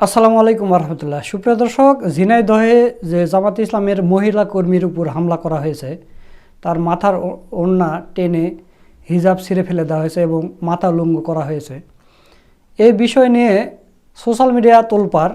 আসসালামু আলাইকুম রহমতুল্লাহ সুপ্রিয় দর্শক ঝিনাইদহে যে জামাত ইসলামের মহিলা কর্মীর উপর হামলা করা হয়েছে, তার মাথার ওড়না টেনে হিজাব ছিঁড়ে ফেলে দেওয়া হয়েছে এবং মাথা লুঙ্গ করা হয়েছে। এই বিষয় নিয়ে সোশ্যাল মিডিয়া তোলপার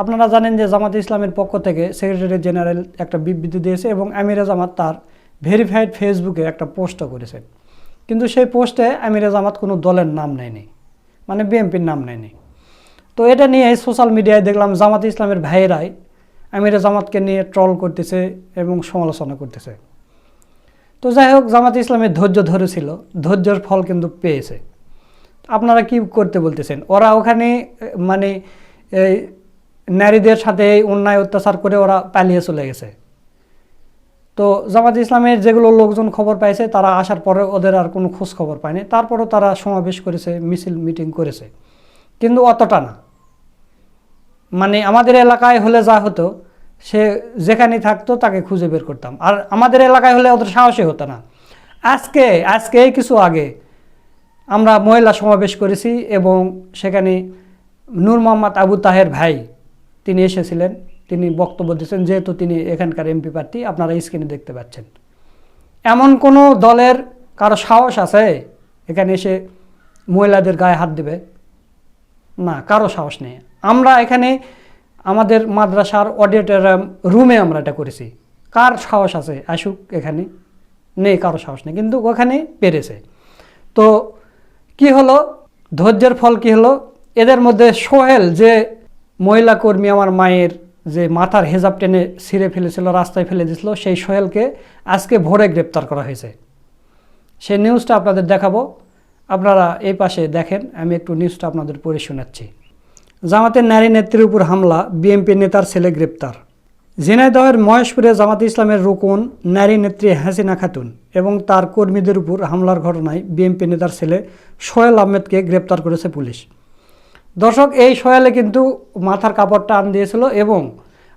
আপনারা জানেন যে জামাত ইসলামের পক্ষ থেকে সেক্রেটারি জেনারেল একটা বিবৃতি দিয়েছে এবং আমিরা জামাত তার ভেরিফাইড ফেসবুকে একটা পোস্টও করেছে। কিন্তু সেই পোস্টে আমিরা জামাত কোনো দলের নাম নেয়নি মানে বিএনপির নাম নেয়নি। তো এটা নিয়ে সোশ্যাল মিডিয়ায় দেখলাম জামাত ইসলামের ভাইয়েরাই আমিরা জামাতকে নিয়ে ট্রল করতেছে এবং সমালোচনা করতেছে। তো যাই হোক, জামাত ইসলামের ধৈর্য ধরেছিল, ধৈর্যের ফল কিন্তু পেয়েছে। আপনারা কি করতে বলতেছেন? ওরা ওখানে মানে এই নারীদের সাথে অন্যায় অত্যাচার করে ওরা পালিয়ে চলে গেছে। তো জামাত ইসলামের যেগুলো লোকজন খবর পাইছে, তারা আসার পরে ওদের আর কোনো খোঁজ খবর পায়নি। তারপরেও তারা সমাবেশ করেছে, মিছিল মিটিং করেছে। কিন্তু অতটা না। মানে আমাদের এলাকায় হলে যা হতো, সে যেখানেই থাকতো তাকে খুঁজে বের করতাম। আর আমাদের এলাকায় হলে অত সাহসী হতো না। আজকে আজকে কিছু আগে আমরা মহিলা সমাবেশ করেছি এবং সেখানে নূর মোহাম্মদ আবু তাহের ভাই, তিনি এসেছিলেন। তিনি বক্তব্য দিয়েছেন, যেহেতু তিনি এখানকার এমপি প্রার্থী, আপনারা স্ক্রিনে দেখতে পাচ্ছেন। এমন কোনো দলের কারও সাহস আছে? এখানে এসে মহিলাদের গায়ে হাত দেবে? না, কারও সাহস নেই। আমরা এখানে আমাদের মাদ্রাসার অডিটোরিয়াম রুমে আমরা এটা করেছি। কার সাহস আছে? আসুক এখানে। নেই, কারও সাহস নেই, কিন্তু ওখানে পেরেছে। তো কি হলো? ধৈর্যের ফল কি হলো? এদের মধ্যে সোহেল, যে মহিলা কর্মী আমার মায়ের যে মাথার হেজাব টেনে ছিঁড়ে ফেলেছিল, রাস্তায় ফেলে দিয়েছিল, সেই সোহেলকে আজকে ভোরে গ্রেপ্তার করা হয়েছে। সেই নিউজটা আপনাদের দেখাবো। আপনারা এই পাশে দেখেন, আমি একটু নিউজটা আপনাদের পড়ে শোনাচ্ছি। জামাতের নারী নেত্রীর উপর হামলা, বিএনপি নেতার ছেলে গ্রেপ্তার। ঝিনাইদহের মহেশপুরে জামাত ইসলামের রুকুন, নারী নেত্রী হাসিনা খাতুন এবং তার কর্মীদের উপর হামলার ঘটনায় বিএনপি নেতার ছেলে সোহেল আহমেদকে গ্রেপ্তার করেছে পুলিশ। দর্শক, এই সোহেলে কিন্তু মাথার কাপড়টা আন দিয়েছিল এবং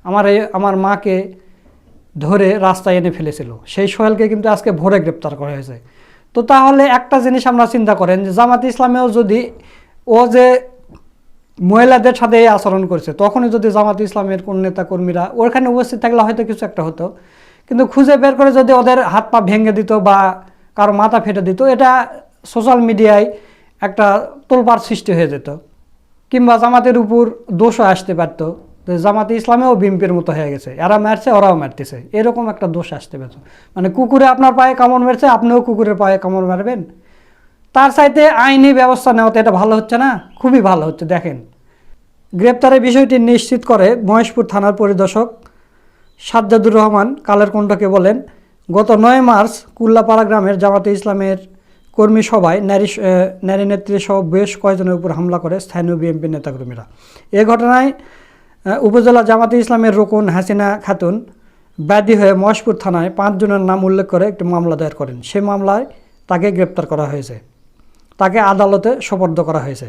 আমার আমার মাকে ধরে রাস্তায় এনে ফেলেছিল। সেই সোহেলকে কিন্তু আজকে ভোরে গ্রেপ্তার করা হয়েছে। তো তাহলে একটা জিনিস আমরা চিন্তা করেন যে জামাত ইসলামেও যদি ও যে মহিলাদের সাথে এই আচরণ করছে। তখনই যদি জামাত ইসলামের কোন নেতা কর্মীরা ওখানে উপস্থিত থাকলে হয়তো কিছু একটা হতো। কিন্তু খুঁজে বের করে যদি ওদের হাত পা ভেঙে দিত বা কারও মাথা ফেটে দিত, এটা সোশ্যাল মিডিয়ায় একটা তোলপার সৃষ্টি হয়ে যেত। কিংবা জামাতের উপর দোষও আসতে পারতো যে জামাতে ইসলামেও বিম্পের মতো হয়ে গেছে। এরা মারছে, ওরাও মারতেছে। এরকম একটা দোষ আসতে পারত। মানে কুকুরে আপনার পায়ে কামড় মারছে, আপনিও কুকুরের পায়ে কামড় মারবেন। তার সাথে আইনি ব্যবস্থা নেওয়াতে এটা ভালো হচ্ছে না? খুবই ভালো হচ্ছে, দেখেন। গ্রেপ্তারের বিষয়টি নিশ্চিত করে মহেশপুর থানার পরিদর্শক সাজ্জাদুর রহমান কালের কণ্ঠকে বলেন, গত নয় মার্চ কুল্লাপাড়া গ্রামের জামাতে ইসলামের কর্মী সভায় নারী নারী নেত্রী সহ বেশ কয়েকজনের উপর হামলা করে স্থানীয় বিএনপি নেতাকর্মীরা। এ ঘটনায় উপজেলা জামাতে ইসলামের রোকন হাসিনা খাতুন ব্যাধি হয়ে মহেশপুর থানায় পাঁচজনের নাম উল্লেখ করে একটি মামলা দায়ের করেন। সেই মামলায় তাকে গ্রেপ্তার করা হয়েছে। তাকে আদালতে সোপর্দ করা হয়েছে।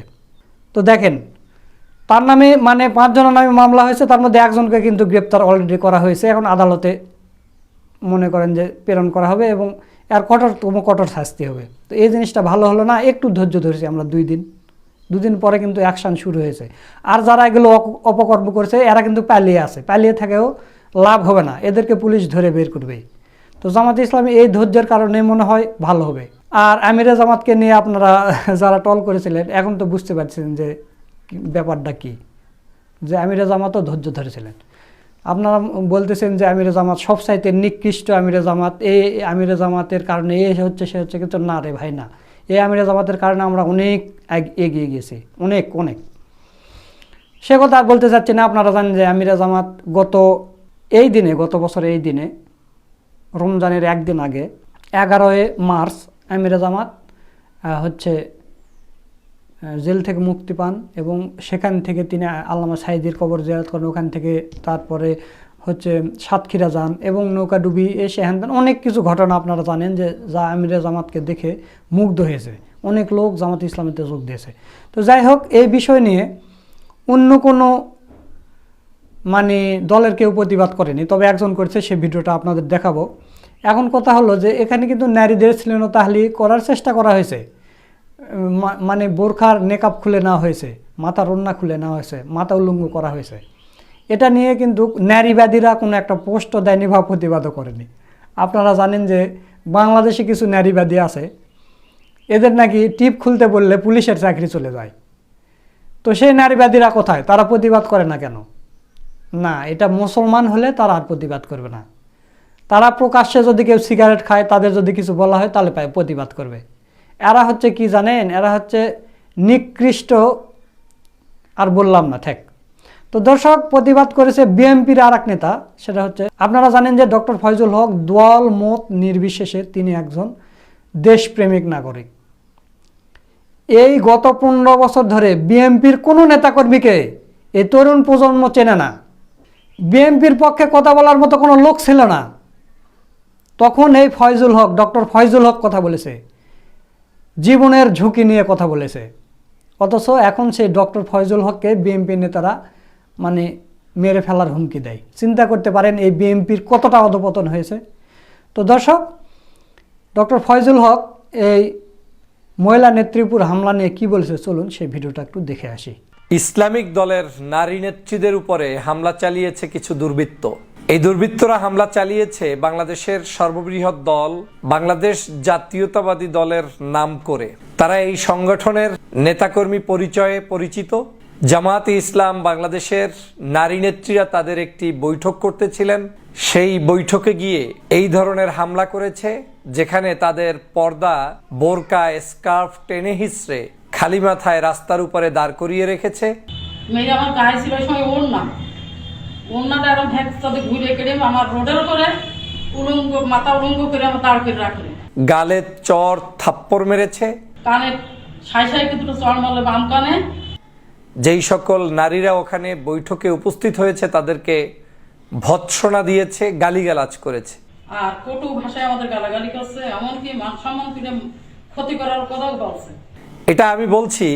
তো দেখেন, তার নামে মানে পাঁচজনের নামে মামলা হয়েছে, তার মধ্যে একজনকে কিন্তু গ্রেপ্তার অলরেডি করা হয়েছে। এখন আদালতে মনে করেন যে প্রেরণ করা হবে এবং এর কঠোরতম কঠোর শাস্তি হবে। তো এই জিনিসটা ভালো হলো না, একটু ধৈর্য ধরেছি আমরা দুই দিন। দুদিন পরে কিন্তু অ্যাকশান শুরু হয়েছে। আর যারা এগুলো অপকর্ম করছে, এরা কিন্তু পালিয়ে আছে। পালিয়ে থাকেও লাভ হবে না। এদেরকে পুলিশ ধরে বের করবে। তো জামাত ইসলামী এই ধৈর্যের কারণে মনে হয় ভালো হবে। আর আমিরে জামাতকে নিয়ে আপনারা যারা টল করেছিলেন, এখন তো বুঝতে পারছেন যে ব্যাপারটা কি। যে আমিরে জামাতও ধৈর্য ধরেছিলেন। আপনারা বলতেছেন যে আমিরে জামাত সব সাইতে নিকৃষ্ট আমিরে জামাত। এই আমিরে জামাতের কারণে এ হচ্ছে, সে হচ্ছে কিন্তু না রে ভাই, না। এই আমিরে জামাতের কারণে আমরা অনেক এগিয়ে গেছি। অনেক অনেক। সে কথা বলতে চাচ্ছি না, আপনারা জানেন যে আমিরা জামাত গত এই দিনে, গত বছর এই দিনে, রমজানের একদিন আগে, এগারোই মার্চ আমিরা জামাত হচ্ছে জেল থেকে মুক্তি পান এবং সেখান থেকে তিনি আল্লামা সাইদির কবর জিয়ারত করেন। ওখান থেকে তারপরে হচ্ছে সাতক্ষীরা যান এবং নৌকাডুবি এসে হ্যান অনেক কিছু ঘটনা আপনারা জানেন যে যা আমিরে জামাতকে দেখে মুগ্ধ হয়েছে। অনেক লোক জামাত ইসলামীতে যোগ দিয়েছে। তো যাই হোক, এই বিষয় নিয়ে অন্য কোনো মানে দলের কেউ প্রতিবাদ করেনি। তবে একজন করেছে, সে ভিডিওটা আপনাদের দেখাবো। এখন কথা হলো যে এখানে কিন্তু নারীদের শ্লীলতাহালি করার চেষ্টা করা হয়েছে। মানে বোরখার নেকআপ খুলে নেওয়া হয়েছে মাথার ওন্না খুলে নেওয়া হয়েছে, মাথা উলঙ্গ করা হয়েছে। এটা নিয়ে কিন্তু নারীবাদীরা কোনো একটা পোস্টও দেয়নি বা প্রতিবাদও করেনি। আপনারা জানেন যে বাংলাদেশে কিছু নারীবাদী আছে, এদের নাকি টিপ খুলতে বললে পুলিশের চাকরি চলে যায়। তো সেই নারীবাদীরা কোথায়? তারা প্রতিবাদ করে না কেন? না, এটা মুসলমান হলে তারা আর প্রতিবাদ করবে না। তারা প্রকাশ্যে যদি কেউ সিগারেট খায়, তাদের যদি কিছু বলা হয়, তাহলে পায়, প্রতিবাদ করবে। এরা হচ্ছে কি জানেন? এরা হচ্ছে নিকৃষ্ট, আর বললাম না, ঠেক। তো দর্শক, প্রতিবাদ করেছে বিএনপির আর এক নেতা, সেটা হচ্ছে, আপনারা জানেন যে ডক্টর ফয়জুল হক দোয়াল মত নির্বিশেষে তিনি একজন দেশপ্রেমিক নাগরিক। এই গত পনেরো বছর ধরে বিএনপির কোনো নেতাকর্মীকে এই তরুণ প্রজন্ম চেনে না। বিএনপির পক্ষে কথা বলার মতো কোনো লোক ছিল না। তখন এই ফয়জুল হক, ডক্টর ফয়জুল হক কথা বলেছে। জীবনের ঝুঁকি নিয়ে কথা বলেছে। অথচ এখন সেই ডক্টর ফয়জুল হককে বিএনপি নেতারা মানে মেরে ফেলার হুমকি দেয়। চিন্তা করতে পারেন এই বিএনপির কতটা অধপতন হয়েছে। তো দর্শক, ডক্টর ফয়জুল হক এই মহিলা নেত্রীপুর হামলা নিয়ে কি বলেছে, চলুন সেই ভিডিওটা একটু দেখে আসি। ইসলামিক দলের নারী নেত্রীদের উপরে হামলা চালিয়েছে কিছু দুর্বৃত্ত। এই দুর্বৃত্তরা হামলা চালিয়েছে বাংলাদেশের সর্ববৃহৎ দল, বাংলাদেশ জাতীয়তাবাদী দলের নাম করে। তারা এই সংগঠনের নেতাকর্মী পরিচয়ে পরিচিত। জামায়াতে ইসলাম বাংলাদেশের নারী নেত্রীরা তাদের একটি বৈঠক করতেছিলেন। সেই বৈঠকে গিয়ে এই ধরনের হামলা করেছে, যেখানে তাদের পর্দা, বোরকা, স্কার্ফ টেনে হিসড়ে খালি মাথায় রাস্তার উপরে দাঁড় করিয়ে রেখেছে। মেয়ে আমার গায়ে ছিল সময় ওড়না ওড়নাটা এরকম ভ্যাক সাথে ঘুরে কেটে আমার রোডের উপরে উলঙ্গ মাথা উলঙ্গ করে আমার দাঁড় করে রাখলে। গালে চর থাপ্পড় মেরেছে। কানে সাই সাইকে দুটো চড় মারলে বাম কানে। যেই সকল নারীরা ওখানে বৈঠকে উপস্থিত হয়েছে তাদেরকে ভৎসনা দিয়েছে গালিগালাজ করেছে। আর কটু ভাষায় আমাদের গালাগালি করছে এমনকি মান সম্মান ক্ষতি করার কথাও বলছে। এটা আমি বলছি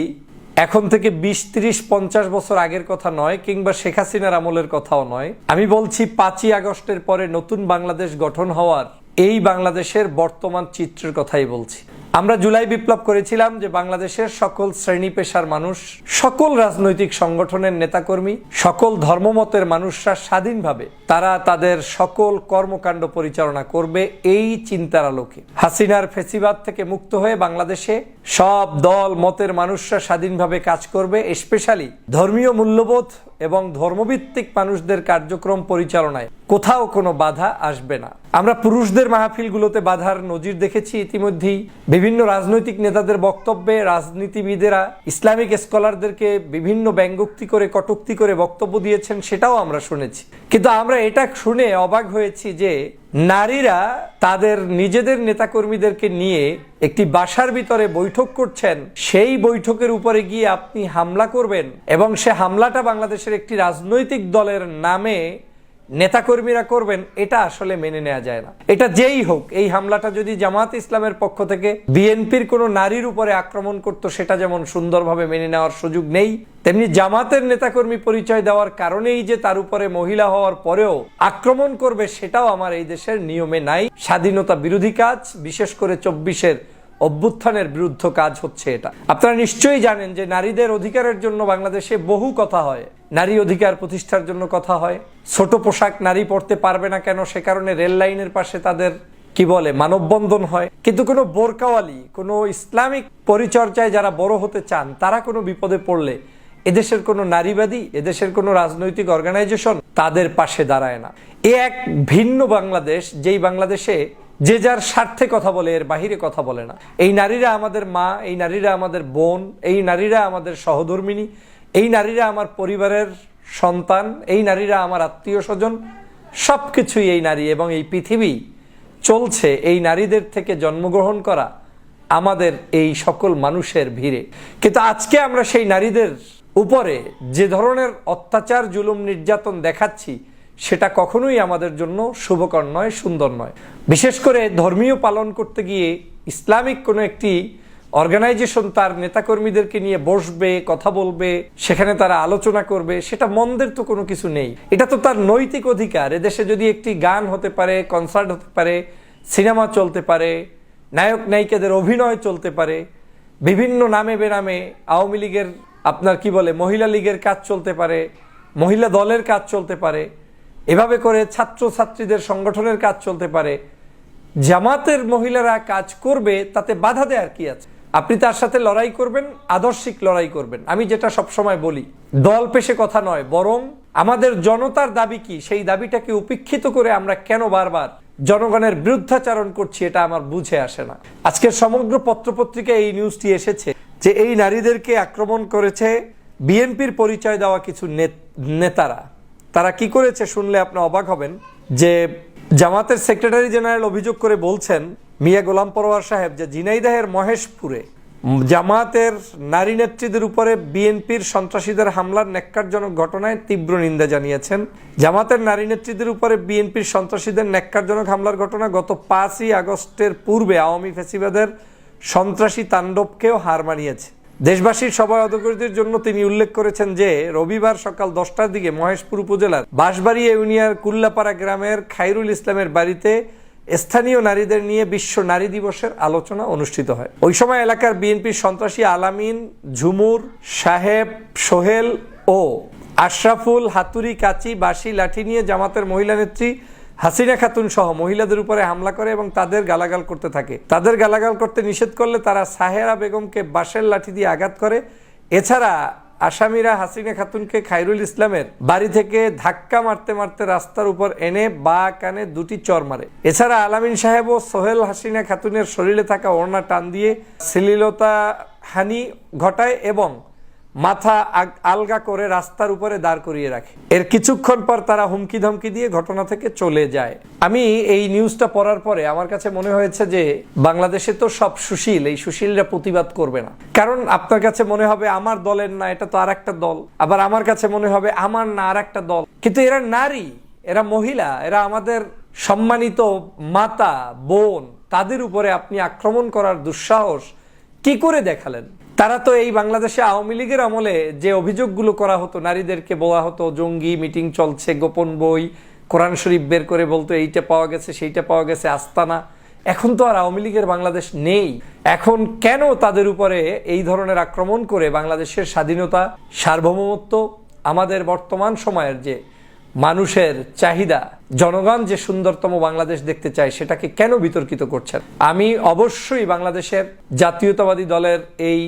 এখন থেকে বিশ, ত্রিশ, পঞ্চাশ বছর আগের কথা নয়, কিংবা শেখ হাসিনার আমলের কথাও নয়। আমি বলছি পাঁচই আগস্টের পরে নতুন বাংলাদেশ গঠন হওয়ার এই বাংলাদেশের বর্তমান চিত্রের কথাই বলছি। আমরা জুলাই বিপ্লব করেছিলাম যে বাংলাদেশের সকল শ্রেণি পেশার মানুষ, সকল রাজনৈতিক সংগঠনের নেতাকর্মী, সকল ধর্মমতের মানুষরা স্বাধীনভাবে তারা তাদের সকল কর্মকাণ্ড পরিচালনা করবে এই চিন্তার আলোকে। হাসিনার ফেসিবাদ থেকে মুক্ত হয়ে বাংলাদেশে সব দল, মতের মানুষরা স্বাধীনভাবে কাজ করবে স্পেশালি ধর্মীয় মূল্যবোধ এবং ধর্মভিত্তিক মানুষদের কার্যক্রম পরিচালনায়। কোথাও কোনো বাধা আসবে না। আমরা পুরুষদের মাহফিলগুলোতে বাধার নজির দেখেছি ইতিমধ্যেই। বিভিন্ন রাজনৈতিক নেতাদের বক্তব্যে রাজনীতিবিদেরা, ইসলামিক স্কলারদেরকে বিভিন্ন ব্যঙ্গোক্তি করে, কটুক্তি করে বক্তব্য দিয়েছেন, সেটাও আমরা শুনেছি। কিন্তু আমরা এটা শুনে অবাক হয়েছি যে নারীরা তাদের নিজেদের নেতাকর্মীদেরকে নিয়ে একটি বাসার ভিতরে বৈঠক করছেন। সেই বৈঠকের উপরে গিয়ে আপনি হামলা করবেন এবং সে হামলাটা বাংলাদেশের একটি রাজনৈতিক দলের নামে নেতাকর্মীরা করবেন, এটা আসলে মেনে নেওয়া যায় না। এটা যেই হোক, এই হামলাটা যদি জামাত ইসলামের পক্ষ থেকে বিএনপির কোনো নারীর উপরে আক্রমণ করতো, সেটা যেমন সুন্দরভাবে মেনে নেওয়ার সুযোগ নেই, তেমনি জামাতের নেতাকর্মী পরিচয় দেওয়ার কারণেই যে তার উপরে মহিলা হওয়ার পরেও আক্রমণ করবে, সেটাও আমার এই দেশের নিয়মে নাই। স্বাধীনতা বিরোধী কাজ, বিশেষ করে চব্বিশের অভ্যুত্থানের বিরুদ্ধ কাজ হচ্ছে এটা। আপনারা নিশ্চয়ই জানেন যে নারীদের অধিকারের জন্য বাংলাদেশে বহু কথা হয়। নারী অধিকার প্রতিষ্ঠার জন্য কথা হয়। ছোট পোশাক নারী পড়তে পারবে না কেন? সে কারণে রেল লাইনের পাশে তাদের, কি বলে, মানববন্ধন হয়। কিন্তু কোনো বোরকাওয়ালি, কোনো ইসলামিক পরিচর্যায় যারা বড় হতে চান, তারা কোনো বিপদে পড়লে এদেশের কোনো নারীবাদী, এদেশের কোনো রাজনৈতিক অর্গানাইজেশন তাদের পাশে দাঁড়ায় না। এ এক ভিন্ন বাংলাদেশ, যেই বাংলাদেশে যে যার স্বার্থে কথা বলে, এর বাহিরে কথা বলে না। এই নারীরা আমাদের মা, এই নারীরা আমাদের বোন, এই নারীরা আমাদের সহধর্মিনী এই নারীরা আমার পরিবারের সন্তান, এই নারীরা আমার আত্মীয় স্বজন সব কিছুই এই নারী এবং এই পৃথিবী চলছে এই নারীদের থেকে জন্মগ্রহণ করা আমাদের এই সকল মানুষের ভিড়ে। কিন্তু আজকে আমরা সেই নারীদের উপরে যে ধরনের অত্যাচার, জুলুম, নির্যাতন দেখাচ্ছি, সেটা কখনোই আমাদের জন্য শুভকর নয়, সুন্দর নয়। বিশেষ করে ধর্মীয় পালন করতে গিয়ে ইসলামিক কোনো একটি অর্গানাইজেশন তার নেতাকর্মীদেরকে নিয়ে বসবে, কথা বলবে, সেখানে তারা আলোচনা করবে, সেটা মন্দের তো কোনো কিছু নেই। এটা তো তার নৈতিক অধিকার। এদেশে যদি একটি গান হতে পারে কনসার্ট হতে পারে, সিনেমা চলতে পারে, নায়ক নায়িকাদের অভিনয় চলতে পারে, বিভিন্ন নামে বেনামে আওয়ামী লীগের, আপনার কি বলে, মহিলা লীগের কাজ চলতে পারে, মহিলা দলের কাজ চলতে পারে, এভাবে করে ছাত্র ছাত্রীদের সংগঠনের কাজ চলতে পারে, জামাতের মহিলারা কাজ করবে, তাতে বাধা দেওয়ার কি আছে? আপনি তার সাথে লড়াই করবেন, আদর্শিক লড়াই করবেন। আমি যেটা সবসময় বলি, দল পেশে কথা নয়, বরং আমাদের জনতার দাবি কি? সেই দাবিটাকে উপেক্ষিত করে আমরা কেন বারবার জনগণের বিরুদ্ধাচারণ করছি এটা আমার বুঝে আসে না। আজকের সমগ্র পত্রপত্রিকায় এই নিউজটি এসেছে যে এই নারীদেরকে আক্রমণ করেছে বিএনপির পরিচয় দেওয়া কিছু নেত- নেতারা। তারা কি করেছে শুনলে আপনি অবাক হবেন যে জামাতের সেক্রেটারি জেনারেল অভিযোগ করে বলছেন মিয়া গোলাম পরোয়ার সাহেব, যে ঝিনাইদহের মহেশপুরে জামাতের নারী নেত্রীদের উপরে বিএনপির সন্ত্রাসীদের হামলার ন্যাক্কারজনক ঘটনায় তীব্র নিন্দা জানিয়েছেন। জামাতের নারী নেত্রীদের উপরে বিএনপির সন্ত্রাসীদের ন্যাক্কারজনক হামলার ঘটনা গত পাঁচই আগস্টের পূর্বে আওয়ামী ফেসিবাদের সন্ত্রাসী তাণ্ডবকেও হার মানিয়েছে। দেশবাসীর সবাই অবগতির জন্য তিনি উল্লেখ করেছেন যে, রবিবার সকাল দশটার দিকে মহেশপুর উপজেলার বাঁশবাড়ি ইউনিয়ন কুল্লাপাড়া গ্রামের খাইরুল ইসলামের বাড়িতে স্থানীয় নারীদের নিয়ে বিশ্ব নারী দিবসের আলোচনা অনুষ্ঠিত হয়। ওই সময় এলাকার বিএনপির সন্ত্রাসী আলামিন, ঝুমুর, সাহেব, সোহেল ও আশরাফুল হাতুরি, কাচি, বাঁশি, লাঠি নিয়ে জামাতের মহিলা নেত্রী হাসিনা খাতুন সহ মহিলাদের উপরে হামলা করে এবং তাদের গালাগাল করতে থাকে। তাদের গালাগাল করতে নিষেধ করলে তারা সাহেরা বেগমকে বাঁশের লাঠি দিয়ে আঘাত করে। এছাড়া আসামিরা হাসিনা খাতুনকে খাইরুল ইসলামের বাড়ি থেকে ধাক্কা মারতে মারতে রাস্তার উপর এনে বা কানে দুটি চর মারে। এছাড়া আলামিন সাহেব ও সোহেল হাসিনা খাতুনের শরীরে থাকা ওড়না টান দিয়ে শ্লীলতা হানি ঘটায় এবং মাথা আলগা করে রাস্তার উপরে দাঁড় করিয়ে রাখে। এর কিছুক্ষণ পর তারা হুমকি ধমকি দিয়ে ঘটনা থেকে চলে যায়। আমি এই নিউজটা পড়ার পরে আমার কাছে মনে হয়েছে যে, বাংলাদেশে তো সব সুশীল, এই সুশীলরা প্রতিবাদ করবে না। কারণ আপনার কাছে মনে হবে আমার দলের না, এটা তো আর একটা দল। আবার আমার কাছে মনে হবে আমার না আর একটা দল। কিন্তু এরা নারী, এরা মহিলা, এরা আমাদের সম্মানিত মাতা, বোন, তাদের উপরে আপনি আক্রমণ করার দুঃসাহস কি করে দেখালেন? তারা তো এই বাংলাদেশে আওয়ামী লীগের আমলে যে অভিযোগগুলো করা হতো, নারীদেরকে বলা হতো, জঙ্গি মিটিং চলছে, গোপন বই, কোরআন শরীফ বের করে বলতো এইটা পাওয়া গেছে, সেইটা পাওয়া গেছে, আস্তানা। এখন তো আর আওয়ামী লীগের বাংলাদেশ নেই। এখন কেন তাদের উপরে এই ধরনের আক্রমণ করে বাংলাদেশের স্বাধীনতা, সার্বভৌমত্ব, আমাদের বর্তমান সময়ের যে মানুষের চাহিদা, জনগণ যে সুন্দরতম বাংলাদেশ দেখতে চায়, সেটাকে কেন বিতর্কিত করছেন? আমি অবশ্যই বাংলাদেশের জাতীয়তাবাদী দলের এই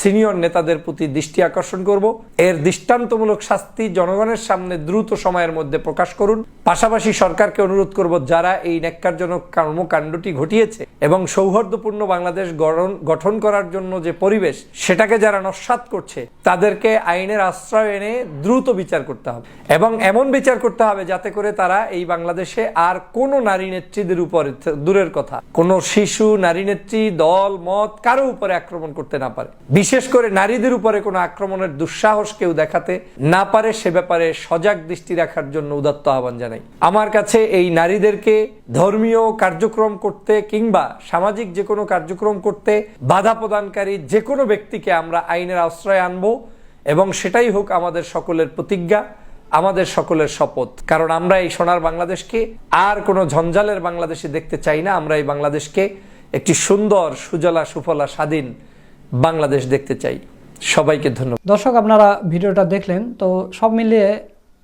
সিনিয়র নেতাদের প্রতি দৃষ্টি আকর্ষণ করব। এর দৃষ্টান্তমূলক শাস্তি জনগণের সামনে দ্রুত সময়ের মধ্যে প্রকাশ করুন। পাশাপাশি সরকারকে অনুরোধ করব, যারা এই ন্যাক্কারজনক কর্মকাণ্ডটি ঘটিয়েছে এবং সৌহার্দ্যপূর্ণ বাংলাদেশ গঠন গঠন করার জন্য যে পরিবেশ সেটাকে যারা নস্বাত করছে, তাদেরকে আইনের আশ্রয় এনে দ্রুত বিচার করতে হবে। এবং এমন বিচার করতে হবে যাতে করে তারা এই বাংলাদেশে আর কোনো নারী নেত্রীদের উপর দূরের কথা, কোনো শিশু, নারী নেত্রী, দল, মত কারও উপরে আক্রমণ করতে না পারে। বিশেষ করে নারীদের উপরে কোনো আক্রমণের দুঃসাহস কেউ দেখাতে না পারে, সে ব্যাপারে সজাগ দৃষ্টি রাখার জন্য উদাত্ত আহ্বান জানাই। আমার কাছে এই নারীদেরকে ধর্মীয় কার্যক্রম করতে কিংবা সামাজিক যে কোনো কার্যক্রম করতে বাধা প্রদানকারী যে কোনো ব্যক্তিকে আমরা আইনের আশ্রয় আনব এবং সেটাই হোক আমাদের সকলের প্রতিজ্ঞা, আমাদের সকলের শপথ। কারণ আমরা এই সোনার বাংলাদেশকে আর কোনো ঝঞ্ঝালের বাংলাদেশে দেখতে চাই না। আমরা এই বাংলাদেশকে একটি সুন্দর, সুজলা, সুফলা, স্বাধীন বাংলাদেশ দেখতে চাই। সবাইকে ধন্যবাদ। দর্শক, আপনারা ভিডিওটা দেখলেন, তো সব মিলিয়ে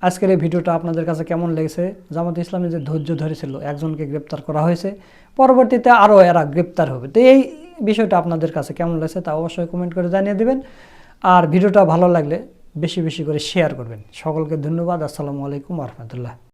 আজকের এই ভিডিওটা আপনাদের কাছে কেমন লেগেছে? জামাত ইসলামী যে ধৈর্য ধরেছিল, একজনকে গ্রেপ্তার করা হয়েছে, পরবর্তীতে আরও এরা গ্রেপ্তার হবে। তো এই বিষয়টা আপনাদের কাছে কেমন লেগেছে তা অবশ্যই কমেন্ট করে জানিয়ে দেবেন। আর ভিডিওটা ভালো লাগলে বেশি বেশি করে শেয়ার করবেন। সকলকে ধন্যবাদ। আসসালামু আলাইকুম রহমতুল্লাহ।